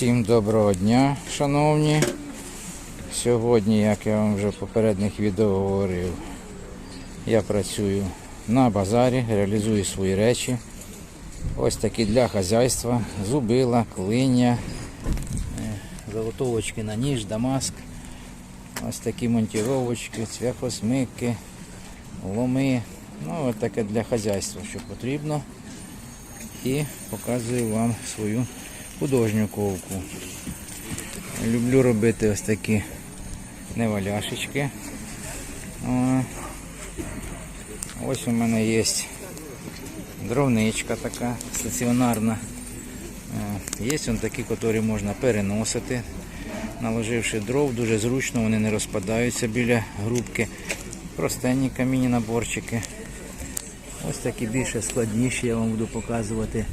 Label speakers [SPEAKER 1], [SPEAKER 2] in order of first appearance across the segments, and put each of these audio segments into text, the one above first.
[SPEAKER 1] Всім доброго дня, шановні. Сьогодні, як я вам вже в попередніх відео говорив, я працюю на базарі, реалізую свої речі. Ось такі для хазяйства, зубила, клиня, е, заготовочки на ніж, дамаск. Ось такі монтіровочки, цвяхосмики, ломи. Ну, от таке для хазяйства, що потрібно. І показую вам свою художню ковку. Люблю робити ось такі неваляшечки. Ось у мене є дровничка така стаціонарна. Е, Є он такі, які можна переносити. Наложивши дров, дуже зручно, вони не розпадаються біля грубки. Простенні камінні наборчики. Ось такі більше складніші, я вам буду показувати,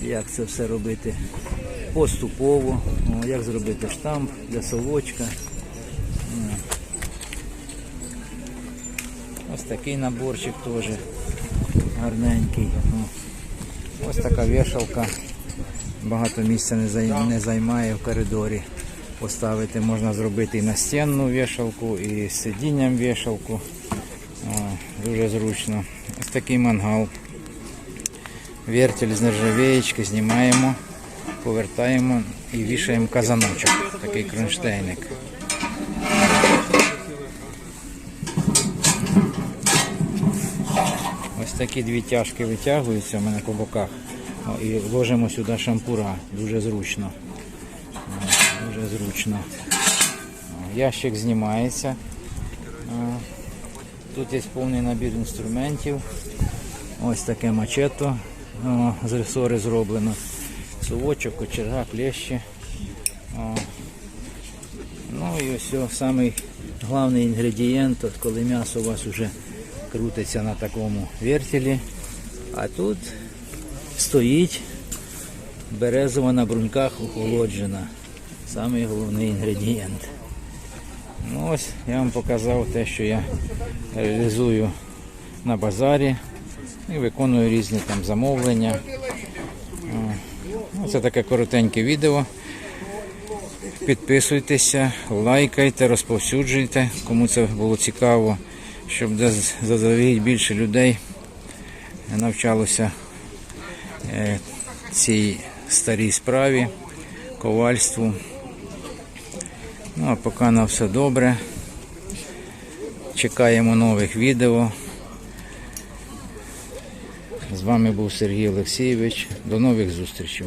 [SPEAKER 1] як це все робити поступово, О, як зробити штамп для совочка. Ось такий наборчик теж гарненький. О. Ось така вішалка. Багато місця не займає в коридорі. Поставити можна зробити і настінну вішалку, і з сидінням вішалку. Дуже зручно. Ось такий мангал. Вертель з нержавеєчки знімаємо, повертаємо і вішаємо казаночок. Такий кронштейник. Ось такі дві тяжки витягуються у мене по боках. О, І ложимо сюди шампура. Дуже зручно. О, Дуже зручно. О, Ящик знімається. О, Тут є повний набір інструментів. Ось таке мачето о, з ресори зроблено. Совочок, кочерга, клещі. О. Ну і ось самий головний інгредієнт, от коли м'ясо у вас вже крутиться на такому вертелі. А тут стоїть березова на бруньках охолоджена. Самий головний інгредієнт. Ну ось я вам показав те, що я реалізую на базарі і виконую різні там замовлення. Ну, Це таке коротеньке відео. Підписуйтеся, лайкайте, розповсюджуйте, кому це було цікаво, щоб заздалегідь більше людей навчалося е, цій старій справі, ковальству. Ну а поки на все добре. Чекаємо нових відео. З вами був Сергій Олексійович. До нових зустрічей.